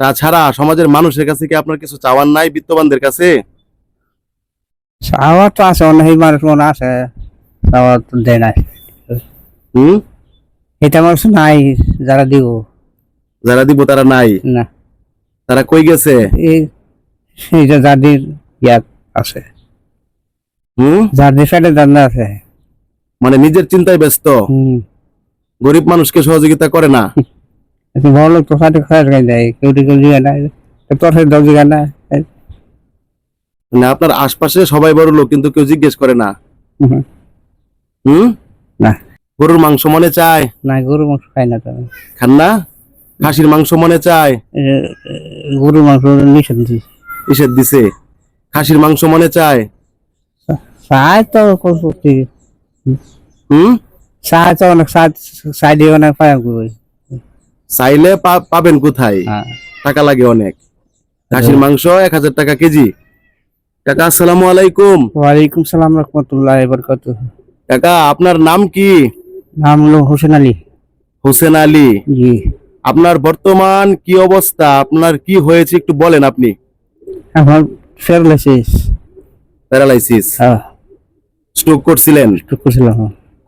তাছাড়া সমাজের মানুষের কাছে কি আপনার কিছু চাওয়ার নাই বিত্তবানদের কাছে? চাওয়া তো আছে অনেক মানুষ মনে আছে চাওয়া তো দেয় নাই। হুম? এটা মানুষ নাই যারা দিব। যারা দিব তারা নাই? না। তারা কই গেছে? এই এই যে যাদের ইয়াত আছে। হুম? যাদের সাইডে দান্দা আছে। মানে নিজের চিন্তায় ব্যস্ত? হুম। গরিব মানুষকে সহযোগিতা করে না? একটু বড় লোক তো সাথে খায় খাই দেয় কেউ কেউ জিগা নাই তোর সাথে দশ জিগা না মানে আপনার আশপাশে সবাই বড় লোক কিন্তু কেউ জিজ্ঞেস করে না। হুম। না। গরুর মাংস মনে চায়? না গরুর মাংস খাই না তো খান না? খাসির মাংস মনে চায়? এই যে, এ, গরু মাংস নিষেধ দিছি। নিষেধ দিছে? খাসির মাংস মনে চায়? চাই তো হুম? চাই তো অনেক চাই দিয়ে অনেক করি চাইলে পাবেন কোথায়? হ্যাঁ। টাকা লাগে অনেক। খাসির মাংস এক হাজার টাকা কেজি। কাকা আসসালামু আলাইকুম। ওয়ালাইকুম সালাম রহমতুল্লাহ বরকত। কাকা আপনার নাম কি? নাম হলো হোসেন আলী। হোসেন আলী। জি। আপনার বর্তমান কি অবস্থা? আপনার কি হয়েছে একটু বলেন আপনি। আমার প্যারালাইসিস। প্যারালাইসিস। হ্যাঁ। স্ট্রোক করছিলেন। একটু করছিলাম।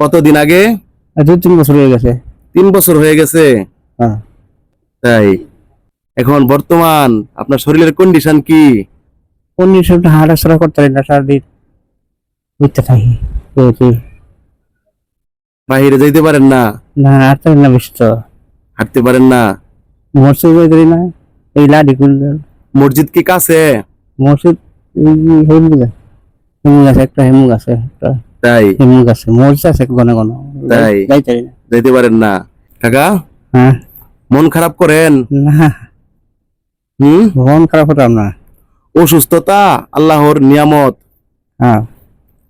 কতদিন আগে? দু তিন বছর হয়ে গেছে। তিন বছর হয়ে গেছে। তাই এখন বর্তমান আপনার শরীরের কন্ডিশন কি? উনিশ হাঁটাচড়া করতে পারি না সারাদিন বুঝতে থাকি। বাহিরে যাইতে পারেন না? না হাঁটতে পারি না বেশি তো হাঁটতে পারেন না? মসজিদ যাই করি না এই লাডি মসজিদ কি কাছে? মসজিদ হেমুগ হেমুগ আছে। একটা হেমুগ আছে একটা তাই। হেমুগ আছে। মসজিদ আছে ঘন ঘন তাই? যাইতে যাইতে পারেন না। কাকা? হ্যাঁ। মন খারাপ করেন? হুম? মন খারাপ হতাম না। অসুস্থতা আল্লাহর নিয়ামত। হ্যাঁ।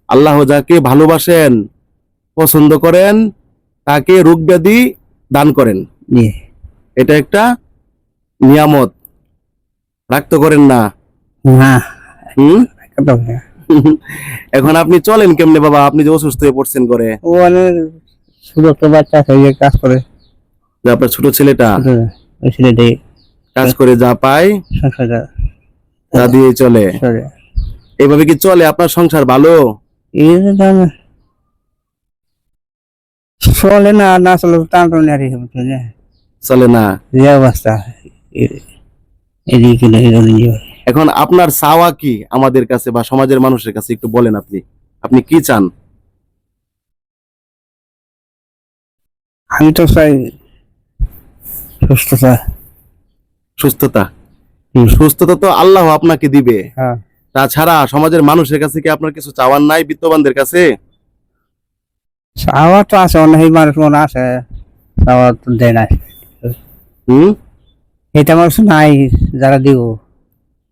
আল্লাহ যাকে ভালোবাসেন পছন্দ করেন তাকে রোগ ব্যাধি দান করেন। জি এটা একটা নিয়ামত। রাখতে করেন না। হুম? এখন আপনি চলেন কেমনে বাবা? আপনি যে অসুস্থ হয়ে পড়ছেন করে ও ছোট একটা বাচ্চা কাজ করে। যে আপনার ছোট ছেলেটা ওই ছেলেটি কাজ করে যা পায় সংসারটা তা দিয়ে চলে। চলে। এইভাবে কি চলে? আপনার সংসার ভালো? চলে না না চলে টান টান আর চলে না। যে অবস্থা। এদিকে না। এখন আপনার চাওয়া কি আমাদের কাছে বা সমাজের মানুষের কাছে? একটু বলেন আপনি। আপনি কি চান? আমি তো চাই সুস্থতা। সুস্থতা সুস্থতা তো আল্লাহ আপনাকে দিবে। হ্যাঁ। তাছাড়া সমাজের মানুষের কাছে কি আপনার কিছু চাওয়ার নাই বিত্তবানদের কাছে? চাওয়া তো আছে অনেক মানুষ মনে আছে চাওয়া তো দেয় হুম? এটা মানুষ নাই যারা দিব।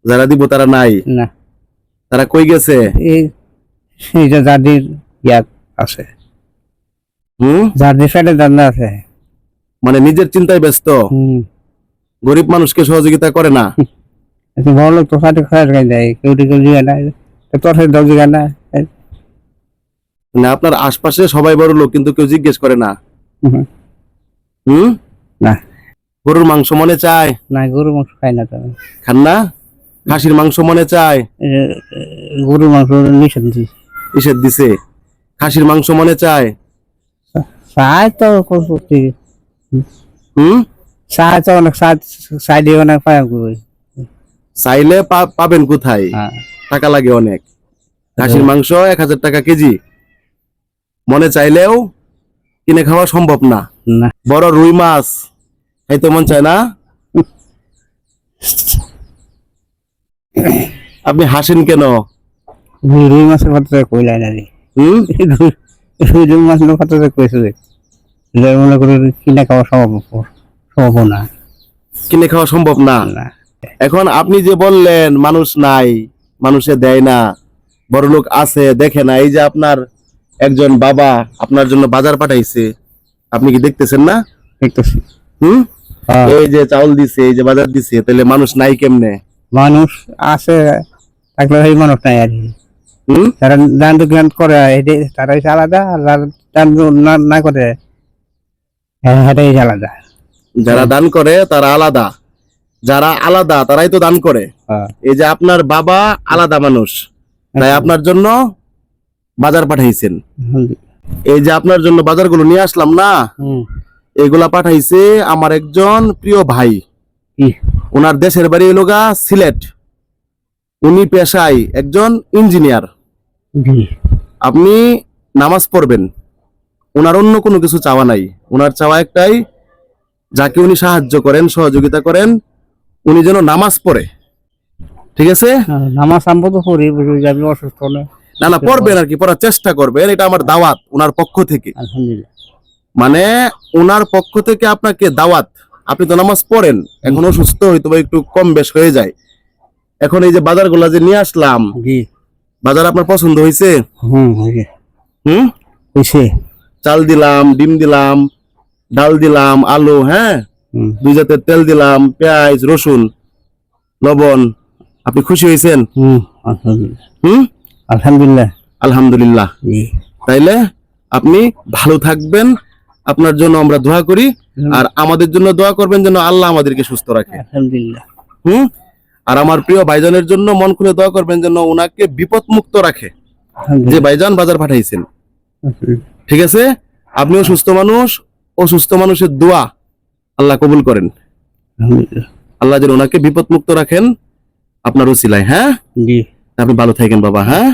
যারা দিব তারা নাই? না। তারা কই গেছে? এই যে যাদের ইয়াত আছে। হুম? যাদের সাইডে দান্দা আছে। মানে নিজের চিন্তায় ব্যস্ত। গরিব মানুষকে সহযোগিতা করে না। বড় লোক তো কেউ কেউ জিগা নাই তোর দশ জিগা না মানে আপনার আশপাশে সবাই বড় লোক কিন্তু কেউ জিজ্ঞেস করে না। হুম। না। গরুর মাংস মনে চায়? না গরুর মাংস খাই না তো। খান না? খাসির মাংস মনে চায়? এই যে, এ, গরু মাংস নিষেধ দিছি। নিষেধ দিছে। খাসির মাংস মনে চায়? চাই তো করছি হুম? চাই অনেক চাই অনেক পাই করি চাইলে পা- পাবেন কোথায়? হ্যাঁ। টাকা লাগে অনেক। খাসির মাংস এক হাজার টাকা কেজি। মনে চাইলেও কিনে খাওয়া সম্ভব না। বড় রুই মাছ। খাইতে মন চায় না। আপনি হাসেন কেন? রুই মাছের কথা কইলাই না রে। হুম? রুই মাছের কথা কইছে যে যে মনে করে কিনে খাওয়া সম্ভব সম্ভব না। কিনে খাওয়া সম্ভব না। এখন আপনি যে বললেন মানুষ নাই মানুষে দেয় না বড় লোক আছে দেখে না এই যে আপনার একজন বাবা আপনার জন্য বাজার পাঠাইছে আপনি কি দেখতেছেন না? দেখতেছি। হুম? হ্যাঁ। এই যে চাউল দিছে এই যে বাজার দিছে তাহলে মানুষ নাই কেমনে? মানুষ আছে থাকলে সেই মানুষ নাই আর কি। হুম? যারা দান করে এটি তারা আলাদা আর দান না করে সেটাই আলাদা। যারা দান করে তারা আলাদা। যারা আলাদা তারাই তো দান করে। হ্যাঁ। এই যে আপনার বাবা আলাদা মানুষ তাই আপনার জন্য বাজার পাঠাইছেন। এই যে আপনার জন্য বাজারগুলো নিয়ে আসলাম না এগুলা পাঠাইছে আমার একজন প্রিয় ভাই। ওনার দেশের বাড়ি হলো গা সিলেট। উনি পেশায় একজন ইঞ্জিনিয়ার। আপনি নামাজ পড়বেন। ওনার অন্য কোনো কিছু চাওয়া নাই। ওনার চাওয়া একটাই যাকে উনি সাহায্য করেন সহযোগিতা করেন উনি যেন নামাজ পড়ে। ঠিক আছে? নামাজ আনব তো পড়ি আমি অসুস্থ না না পড়বেন আর কি পড়ার চেষ্টা করবেন এটা আমার দাওয়াত ওনার পক্ষ থেকে। মানে ওনার পক্ষ থেকে আপনাকে দাওয়াত আপনি তো নামাজ পড়েন এখন অসুস্থ হয়তো বা একটু কম বেশ হয়ে যায়। এখন এই যে বাজারগুলা যে নিয়ে আসলাম বাজার আপনার পছন্দ হয়েছে হুম হুম? হয়েছে চাল দিলাম ডিম দিলাম ডাল দিলাম আলু হ্যাঁ? দুই জাতের তেল দিলাম পেঁয়াজ রসুন লবণ। আপনি খুশি হয়েছেন? হুম আলহামদুলিল্লাহ। আলহামদুলিল্লাহ। তাইলে আপনি ভালো থাকবেন আপনার জন্য আমরা দোয়া করি আর আমাদের জন্য দোয়া করবেন যেন আল্লাহ আমাদেরকে সুস্থ রাখে। আলহামদুলিল্লাহ। হুম? আর আমার প্রিয় ভাইজানের জন্য মন খুলে দোয়া করবেন যেন ওনাকে বিপদ মুক্ত রাখে। যে ভাইজান বাজার পাঠাইছেন। ঠিক আছে? আপনিও সুস্থ মানুষ ও সুস্থ মানুষের দোয়া আল্লাহ কবুল করেন। আল্লাহ যেন ওনাকে বিপদ মুক্ত রাখেন আপনার উসিলায় হ্যাঁ? জি। আপনি ভালো থাকেন বাবা হ্যাঁ?